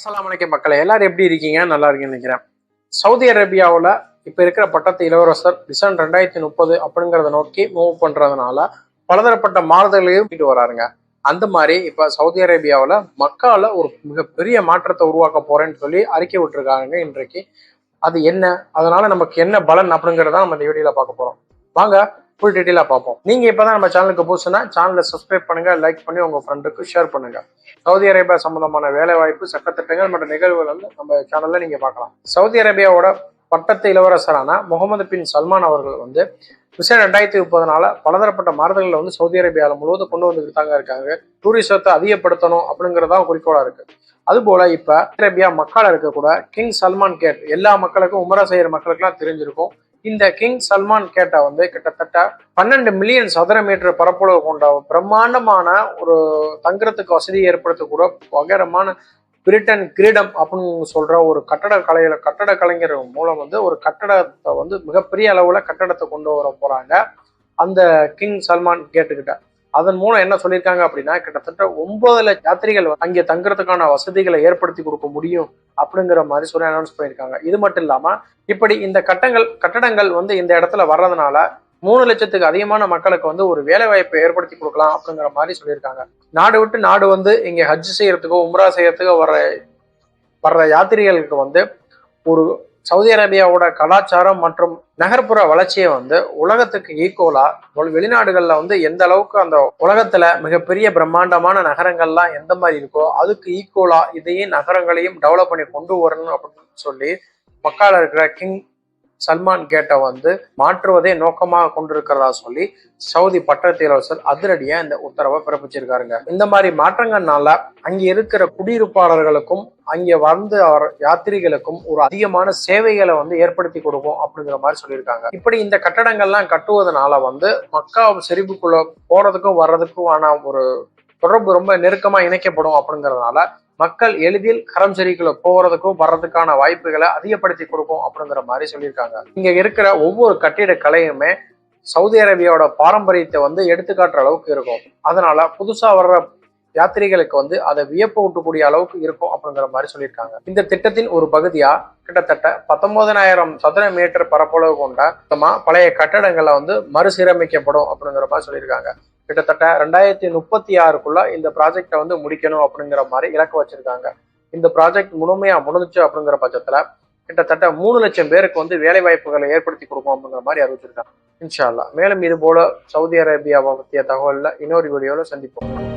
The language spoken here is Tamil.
அஸ்லாம் வலைக்கம் மக்களை எல்லாரும் எப்படி இருக்கீங்க? நல்லா இருக்கீங்கன்னு நினைக்கிறேன். சவுதி அரேபியாவில் இப்போ இருக்கிற பட்டத்து இளவரசர் டிசம்பர் ரெண்டாயிரத்தி முப்பது அப்படிங்கிறத நோக்கி மூவ் பண்றதுனால பலதரப்பட்ட மாறுதல்களையும் கொண்டு வராருங்க. அந்த மாதிரி இப்போ சவுதி அரேபியாவில் மக்கால ஒரு மிகப்பெரிய மாற்றத்தை உருவாக்க போறேன்னு சொல்லி அறிக்கை விட்டுருக்காங்க இன்றைக்கு. அது என்ன? அதனால நமக்கு என்ன பலன் அப்படிங்கிறத நம்ம இந்த வீடியோவில் பார்க்க போறோம். வாங்க ஃபுல் டீட்டெயிலாக பார்ப்போம். நீங்கள் இப்போ தான் நம்ம சேனலுக்கு புதுசுனா சேனலை சப்ஸ்கிரைப் பண்ணுங்க லைக் பண்ணி உங்கள் ஃப்ரெண்டுக்கு ஷேர் பண்ணுங்கள் சவுதி அரேபியா சம்பந்தமான வேலைவாய்ப்பு சட்டத்திட்டங்கள் மற்றும் நிகழ்வுகள் வந்து நம்ம சேனலில் நீங்கள் பார்க்கலாம். சவுதி அரேபியாவோட பட்டத்து இளவரசரான முகமது பின் சல்மான் அவர்கள் வந்து விஷயம் ரெண்டாயிரத்தி முப்பதுனால பலதரப்பட்ட மாறுதல்களை வந்து சவுதி அரேபியாவில் முழுவதும் கொண்டு வந்துக்கிட்டு தாங்க இருக்காங்க. டூரிசத்தை அதிகப்படுத்தணும் அப்படிங்கிறதான் குறிக்கோளாக இருக்கு. அதுபோல இப்போ அரேபியா மக்கள் இருக்கக்கூட கிங் சல்மான் கேட் எல்லா மக்களுக்கும் உமரா செய்கிற மக்களுக்கெல்லாம் தெரிஞ்சிருக்கும். இந்த கிங் சல்மான் கேட்டை வந்து கிட்டத்தட்ட பன்னெண்டு மில்லியன் சதுர மீட்டர் பரப்பளவு கொண்ட பிரம்மாண்டமான ஒரு தங்குறதுக்கு வசதி ஏற்படுத்தக்கூட வகரமான பிரிட்டன் கிரீடம் அப்படின்னு சொல்ற ஒரு கட்டட கலையில கட்டட கலைஞர் மூலம் வந்து ஒரு கட்டடத்தை வந்து மிகப்பெரிய அளவுல கட்டடத்தை கொண்டு வர போறாங்க. அந்த கிங் சல்மான் கேட்டுக்கிட்ட. அதன் மூலம் என்ன சொல்லியிருக்காங்க அப்படின்னா கிட்டத்தட்ட ஒன்பது லட்ச யாத்திரிகள் அங்கே தங்குறதுக்கான வசதிகளை ஏற்படுத்தி கொடுக்க முடியும் அப்படிங்கிற மாதிரி சொல்லி அனௌன்ஸ் பண்ணியிருக்காங்க. இது மட்டும் இல்லாம இப்படி இந்த கட்டங்கள் கட்டடங்கள் வந்து இந்த இடத்துல வர்றதுனால மூணு லட்சத்துக்கு அதிகமான மக்களுக்கு வந்து ஒரு வேலை வாய்ப்பை ஏற்படுத்தி கொடுக்கலாம் அப்படிங்கிற மாதிரி சொல்லியிருக்காங்க. நாடு விட்டு நாடு வந்து இங்க ஹஜ் செய்யறதுக்கோ உம்ரா செய்யறதுக்கோ வர்ற வர்ற யாத்திரிகளுக்கு வந்து ஒரு சவுதி அரேபியாவோட கலாச்சாரம் மற்றும் நகர்ப்புற வளர்ச்சியை வந்து உலகத்துக்கு ஈக்குவலா வெளிநாடுகளில் வந்து எந்த அளவுக்கு அந்த உலகத்துல மிகப்பெரிய பிரம்மாண்டமான நகரங்கள்லாம் எந்த மாதிரி இருக்கோ அதுக்கு ஈக்குவலா இதையும் நகரங்களையும் டெவலப் பண்ணி கொண்டு வரணும் அப்படின்னு சொல்லி மக்கால இருக்கிற கிங் சல்மான் கேட்டை வந்து மாற்றுவதே நோக்கமாக கொண்டிருக்கிறதா சொல்லி சவுதி பட்டத்து இளவரசர் அதிரடியா இந்த உத்தரவை பிறப்பிச்சிருக்காருங்க. இந்த மாதிரி மாற்றங்கள்னால அங்க இருக்கிற குடியிருப்பாளர்களுக்கும் அங்கே வந்து அவர் யாத்திரிகளுக்கும் ஒரு அதிகமான சேவைகளை வந்து ஏற்படுத்தி கொடுக்கும் அப்படிங்கிற மாதிரி சொல்லியிருக்காங்க. இப்படி இந்த கட்டடங்கள்லாம் கட்டுவதனால வந்து மக்கா செறிவுக்குள்ள போறதுக்கும் வர்றதுக்கும் ஆன ஒரு தொடர்பு ரொம்ப நெருக்கமாக இணைக்கப்படும் அப்படிங்கறதுனால மக்கள் எளிதில் கரம் சரிக்குள்ள போறதுக்கும் வர்றதுக்கான வாய்ப்புகளை அதிகப்படுத்தி கொடுக்கும் அப்படிங்கிற மாதிரி சொல்லியிருக்காங்க. இங்க இருக்கிற ஒவ்வொரு கட்டிட கலையுமே சவுதி அரேபியாவோட பாரம்பரியத்தை வந்து எடுத்துக்காட்டுற அளவுக்கு இருக்கும். அதனால புதுசா வர்ற யாத்திரிகளுக்கு வந்து அதை வியப்பு ஊட்டக்கூடிய அளவுக்கு இருக்கும் அப்படிங்கிற மாதிரி சொல்லியிருக்காங்க. இந்த திட்டத்தின் ஒரு பகுதியா கிட்டத்தட்ட பத்தொன்பதனாயிரம் சதுர மீட்டர் பரப்பளவு கொண்ட பழைய கட்டடங்களை வந்து மறுசீரமைக்கப்படும் அப்படிங்கிற மாதிரி சொல்லியிருக்காங்க. கிட்டத்தட்ட ரெண்டாயிரத்தி முப்பத்தி ஆறுக்குள்ள இந்த ப்ராஜெக்டை வந்து முடிக்கணும் அப்படிங்கிற மாதிரி இலக்கு வச்சிருக்காங்க. இந்த ப்ராஜெக்ட் முழுமையா முடிஞ்சுச்சு அப்படிங்கிற பட்சத்துல கிட்டத்தட்ட மூணு லட்சம் பேருக்கு வந்து வேலை வாய்ப்புகளை ஏற்படுத்தி கொடுக்கும் அப்படிங்கிற மாதிரி அறிவிச்சிருக்காங்க. இன்ஷா மேலும் இது போல சவுதி அரேபியாவை பற்றிய தகவலில் இன்னொரு வீடியோவில் சந்திப்போம்.